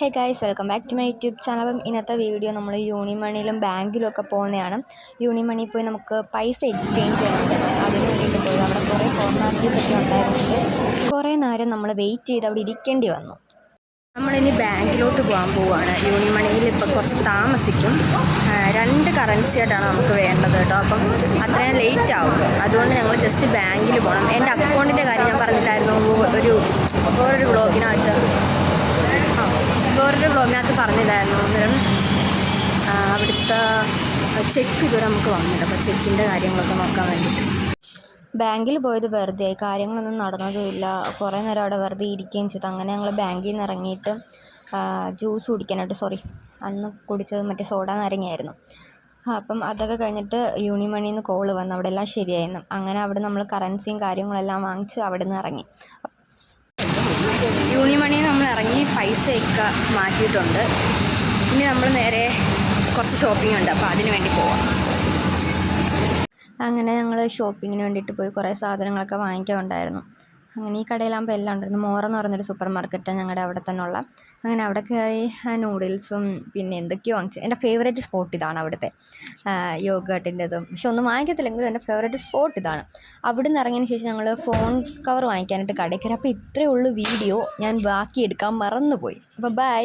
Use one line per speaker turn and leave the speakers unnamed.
Hey guys welcome back to my YouTube channel അപ്പം ഇന്നത്തെ video നമ്മൾ യൂണിമണിയിലും ബാങ്കിലും ഒക്കെ പോകുന്നതാണ്. യൂണിമണി പോയി നമുക്ക് പൈസ എക്സ്ചേഞ്ച് ചെയ്യാനുണ്ട്. അതിന് വേണ്ടിയിട്ട് പോയി. അവിടെ കുറേ ഫോർമാലിറ്റീസ് ഒക്കെ ഉണ്ടായിരുന്നുണ്ട്. കുറേ നേരം നമ്മൾ വെയിറ്റ് ചെയ്ത് അവിടെ ഇരിക്കേണ്ടി വന്നു. നമ്മളിനി ബാങ്കിലോട്ട് പോകാൻ പോവുകയാണ് യൂണിമണിയിൽ ഇപ്പോൾ കുറച്ച് താമസിക്കും. രണ്ട് കറൻസി ആയിട്ടാണ് നമുക്ക് വേണ്ടത് കേട്ടോ. അപ്പം അത്രയും ലേറ്റ് ആവും. അതുകൊണ്ട് ഞങ്ങൾ ജസ്റ്റ് ബാങ്കിൽ പോകണം. എന്റെ അക്കൗണ്ടിന്റെ കാര്യം വേറൊരു ബ്ലോഗിനകത്ത് പറഞ്ഞില്ലായിരുന്നു. അന്നേരം അവിടുത്തെ ചെക്ക് ഇതുവരെ നമുക്ക് വന്നില്ല. അപ്പോൾ ചെക്കിന്റെ കാര്യങ്ങളൊക്കെ നോക്കാൻ വേണ്ടിയിട്ട് ബാങ്കിൽ പോയത് വെറുതെ. ആയി കാര്യങ്ങളൊന്നും നടന്നതുമില്ല. കുറേ നേരം അവിടെ വെറുതെ ഇരിക്കുകയും ചെയ്തു. അങ്ങനെ ഞങ്ങൾ ബാങ്കിൽ നിന്ന് ഇറങ്ങിയിട്ട് ജ്യൂസ് കുടിക്കാനായിട്ട് സോറി അന്ന് കുടിച്ചത് മറ്റേ സോഡ നാരങ്ങയായിരുന്നു അപ്പം അതൊക്കെ കഴിഞ്ഞിട്ട് യൂണിമണിയിൽ നിന്ന് കോൾ വന്നു. അവിടെ എല്ലാം ശരിയായിരുന്നു. അങ്ങനെ അവിടെ നമ്മൾ കറൻസിയും കാര്യങ്ങളെല്ലാം വാങ്ങിച്ച് അവിടെ നിന്ന് ഇറങ്ങി. യൂണിമണിയിൽ ഇറങ്ങി പൈസയൊക്കെ മാറ്റിയിട്ടുണ്ട്. ഇനി നമ്മൾ നേരെ കുറച്ച് ഷോപ്പിംഗ് ഉണ്ട്. അപ്പോൾ അതിന് വേണ്ടി പോവാം. അങ്ങനെ ഞങ്ങൾ ഷോപ്പിങ്ങിന് വേണ്ടിയിട്ട് പോയി കുറേ സാധനങ്ങളൊക്കെ വാങ്ങിക്കാനുണ്ടായിരുന്നു. അങ്ങനെ ഈ കടയിലാകുമ്പോൾ എല്ലാം ഉണ്ടായിരുന്നു. മോറെന്ന് പറയുന്നൊരു സൂപ്പർ മാർക്കറ്റാണ് ഞങ്ങളുടെ അവിടെ തന്നെ ഉള്ള അങ്ങനെ അവിടെ കയറി നൂഡിൽസും പിന്നെ എന്തൊക്കെയോ വാങ്ങിച്ചു. എന്റെ ഫേവറേറ്റ് സ്പോട്ട് ഇതാണ് അവിടുത്തെ. യോഗേട്ടിന്റെതും പക്ഷെ ഒന്നും വാങ്ങിക്കത്തില്ലെങ്കിലും എന്റെ ഫേവറേറ്റ് സ്പോട്ട് ഇതാണ്. അവിടെ നിന്ന് ഇറങ്ങിയതിന് ശേഷം ഞങ്ങൾ ഫോൺ കവർ വാങ്ങിക്കാനായിട്ട് കടയിൽ കയറി അപ്പോൾ ഇത്രയേ ഉള്ളൂ വീഡിയോ. ഞാൻ ബാക്കി എടുക്കാൻ മറന്നുപോയി. അപ്പോൾ ബൈ.